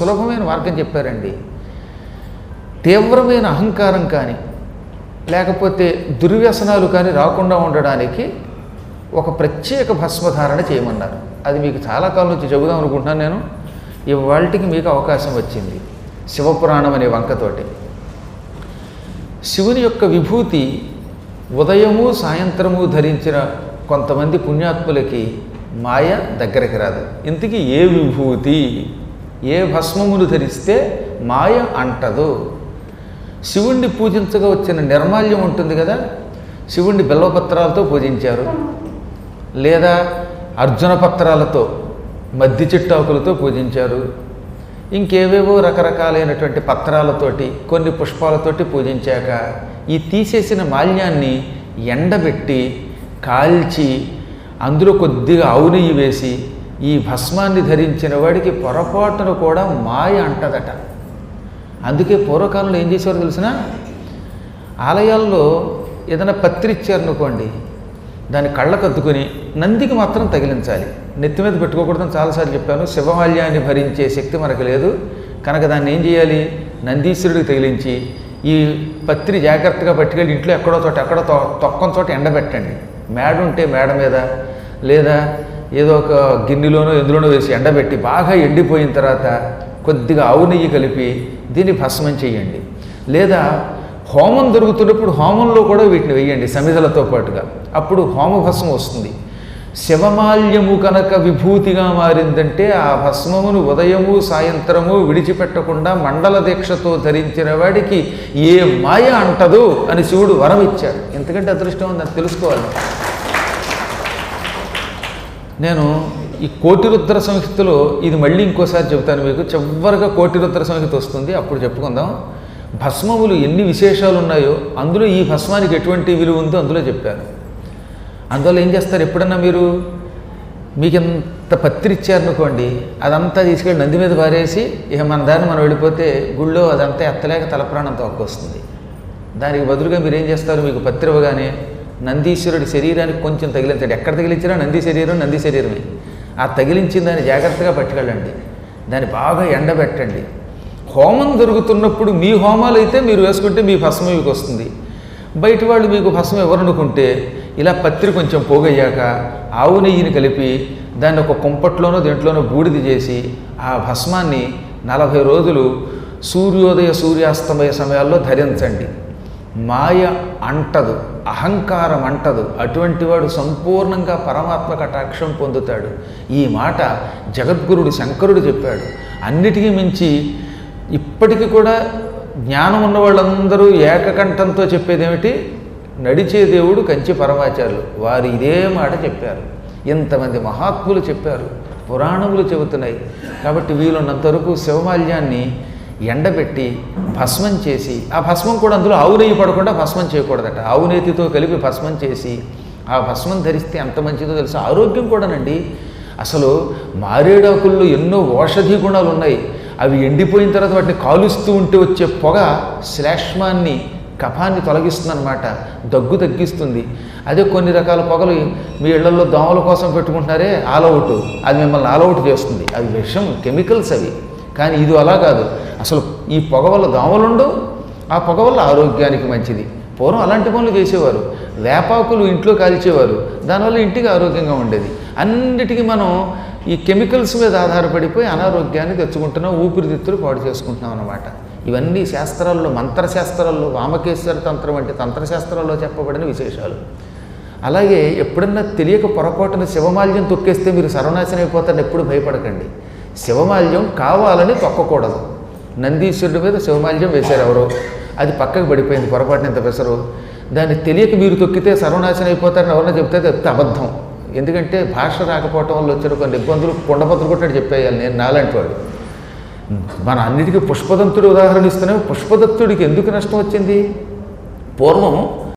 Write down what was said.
సులభమైన మార్గం చెప్పారండి. తీవ్రమైన అహంకారం కానీ లేకపోతే దుర్వ్యసనాలు కానీ రాకుండా ఉండడానికి ఒక ప్రత్యేక భస్మధారణ చేయమన్నారు. అది మీకు చాలా కాలం నుంచి చెబుదాం అనుకుంటున్నాను నేను. ఇవాళకి మీకు అవకాశం వచ్చింది. శివపురాణం అనే వంకతోటి. శివుని యొక్క విభూతి ఉదయము సాయంత్రము ధరించిన కొంతమంది పుణ్యాత్ములకి మాయ దగ్గరికి రాదు. ఇంతకీ ఏ విభూతి? ఏ భస్మమును ధరిస్తే మాయ అంటదు. శివుణ్ణి పూజించగా వచ్చిన నిర్మాల్యం ఉంటుంది కదా శివుణ్ణి బిల్వపత్రాలతో పూజించారు. లేదా అర్జున పత్రాలతో మద్ది చిట్టాకులతో పూజించారు. ఇంకేవేవో రకరకాలైనటువంటి పత్రాలతోటి కొన్ని పుష్పాలతోటి పూజించాక ఈ తీసేసిన మాల్యాన్ని ఎండబెట్టి కాల్చి అందులో కొద్దిగా ఆవు నెయ్యి వేసి ఈ భస్మాన్ని ధరించిన వాడికి పొరపాటున కూడా మాయ అంటదట. అందుకే పూర్వకాలంలో ఏం చేసేవారు తెలిసిన? ఆలయాల్లో ఏదైనా పత్రి దాన్ని దాని కళ్ళకు అద్దుకొని నందికి మాత్రం తగిలించాలి. నెత్తి మీద పెట్టుకోకూడదని చాలాసార్లు చెప్పాను శివమాల్యాన్ని భరించే శక్తి మనకు లేదు. కనుక దాన్ని ఏం చేయాలి? నందీశ్వరుడికి తగిలించి ఈ పత్రి జాగ్రత్తగా పట్టుకెళ్ళి ఇంట్లో ఎక్కడో చోట ఎక్కడో తొక్కని చోట ఎండబెట్టండి. మేడ ఉంటే మేడ మీద లేదా ఏదో ఒక గిన్నెలోనో ఎందులోనో వేసి ఎండబెట్టి బాగా ఎండిపోయిన తర్వాత కొద్దిగా ఆవు నెయ్యి కలిపి దీన్ని భస్మం చేయండి. లేదా హోమం దొరుకుతున్నప్పుడు హోమంలో కూడా వీటిని వేయండి సమిధలతో పాటుగా. అప్పుడు హోమ భస్మం వస్తుంది. శివమాల్యము కనుక విభూతిగా మారిందంటే ఆ భస్మమును ఉదయము సాయంత్రము విడిచిపెట్టకుండా మండల దీక్షతో ధరించిన వాడికి ఏ మాయ అంటదు అని శివుడు వరం ఇచ్చాడు ఎందుకంటే అదృష్టం ఉందని తెలుసుకోవాలి. నేను ఈ కోటిరుద్ర సంహితలో ఇది మళ్ళీ ఇంకోసారి చెబుతాను మీకు. చివరిగా కోటిరుద్ర సంహిత వస్తుంది అప్పుడు చెప్పుకుందాం. భస్మములు ఎన్ని విశేషాలు ఉన్నాయో అందులో ఈ భస్మానికి ఎటువంటి విలువ ఉందో అందులో చెప్పారు అందువల్ల ఏం చేస్తారు? ఎప్పుడన్నా మీరు మీకు ఇంత పత్రిచ్చారనుకోండి అదంతా తీసుకెళ్ళి నంది మీద పారేసి ఇక మన దాన్ని మనం వెళ్ళిపోతే గుళ్ళో అదంతా ఎత్తలేక తలప్రాణం తొక్కొస్తుంది దానికి బదులుగా మీరు ఏం చేస్తారు? మీకు పత్రి ఇవ్వగానే నందీశ్వరుడి శరీరానికి కొంచెం తగిలించండి. ఎక్కడ తగిలించినా నంది శరీరం నంది శరీరమే. ఆ తగిలించిన దాన్ని జాగ్రత్తగా పట్టుకెళ్ళండి. దాన్ని బాగా ఎండబెట్టండి. హోమం జరుగుతున్నప్పుడు మీ హోమాలు అయితే మీరు వేసుకుంటే మీ భస్మం మీకు వస్తుంది. బయట వాళ్ళు మీకు భస్మం ఎవరనుకుంటే ఇలా పత్రి కొంచెం పోగయ్యాక ఆవు నెయ్యిని కలిపి దాన్ని ఒక కుంపట్లోనో దీంట్లోనో బూడిద చేసి ఆ భస్మాన్ని నలభై రోజులు సూర్యోదయ సూర్యాస్తమయ సమయాల్లో ధరించండి. మాయ అంటదు. అహంకారం అంటదు. అటువంటి వాడు సంపూర్ణంగా పరమాత్మ కటాక్షం పొందుతాడు. ఈ మాట జగద్గురుడు శంకరుడు చెప్పాడు. అన్నిటికీ మించి ఇప్పటికీ కూడా జ్ఞానం ఉన్న వాళ్ళందరూ ఏకకంఠంతో చెప్పేది ఏమిటి నడిచే దేవుడు కంచి పరమాచార్యులు. వారు ఇదే మాట చెప్పారు. ఇంతమంది మహాత్ములు చెప్పారు. పురాణములు చెబుతున్నాయి. కాబట్టి వీలున్నంత వరకు శివమాల్యాన్ని ఎండబెట్టి భస్మం చేసి ఆ భస్మం కూడా అందులో ఆవు నెయ్యి పడకుండా భస్మం చేయకూడదట. ఆవు నేతితో కలిపి భస్మం చేసి ఆ భస్మం ధరిస్తే ఎంత మంచిదో తెలుసు? ఆరోగ్యం కూడానండి. అసలు మారేడాకుల్లో ఎన్నో ఔషధి గుణాలు ఉన్నాయి. అవి ఎండిపోయిన తర్వాత వాటిని కాలుస్తూ ఉంటే వచ్చే పొగ శ్లేష్మాన్ని కఫాన్ని తొలగిస్తుందన్నమాట. దగ్గు తగ్గిస్తుంది. అదే కొన్ని రకాల పొగలు మీ ఇళ్ళలో దోమల కోసం పెట్టుకుంటున్నారే ఆలౌట్ అది మిమ్మల్ని ఆలౌట్ చేస్తుంది. అవి విషం కెమికల్స్ అవి. కానీ ఇది అలా కాదు. అసలు ఈ పొగ వల్ల దోమలుండవు ఆ పొగ వల్ల ఆరోగ్యానికి మంచిది. పూర్వం అలాంటి పనులు చేసేవారు. వేపాకులు ఇంట్లో కాల్చేవారు. దానివల్ల ఇంటికి ఆరోగ్యంగా ఉండేది. అన్నిటికీ మనం ఈ కెమికల్స్ మీద ఆధారపడిపోయి అనారోగ్యాన్ని తెచ్చుకుంటున్నాం ఊపిరితిత్తులు పాడు చేసుకుంటున్నాం అన్నమాట. ఇవన్నీ శాస్త్రాల్లో మంత్రశాస్త్రాల్లో వామకేశ్వర తంత్రం వంటి తంత్రశాస్త్రాల్లో చెప్పబడిన విశేషాలు. అలాగే ఎప్పుడన్నా తెలియక పొరపాటున శివమాల్యం తొక్కేస్తే మీరు సర్వనాశనం అయిపోతారని ఎప్పుడు భయపడకండి. శివమాల్యం కావాలని తొక్కకూడదు. నందీశ్వరుడి మీద శివమాల్యం వేశారు ఎవరో. అది పక్కకు పడిపోయింది పొరపాటున ఇంత పెసరు దాన్ని తెలియక మీరు తొక్కితే సర్వనాశనం అయిపోతారని ఎవరన్నా చెప్తే అది అబద్ధం. ఎందుకంటే భాష రాకపోవటం వల్ల వచ్చిన కొన్ని ఇబ్బందులు కొండపత్రులు కొట్టాడు చెప్పేయాలి నేను నాలాంటి వాడు. మన అన్నిటికీ పుష్పదంతుడు ఉదాహరణ ఇస్తున్నాం. పుష్పదత్తుడికి ఎందుకు నష్టం వచ్చింది? పూర్వం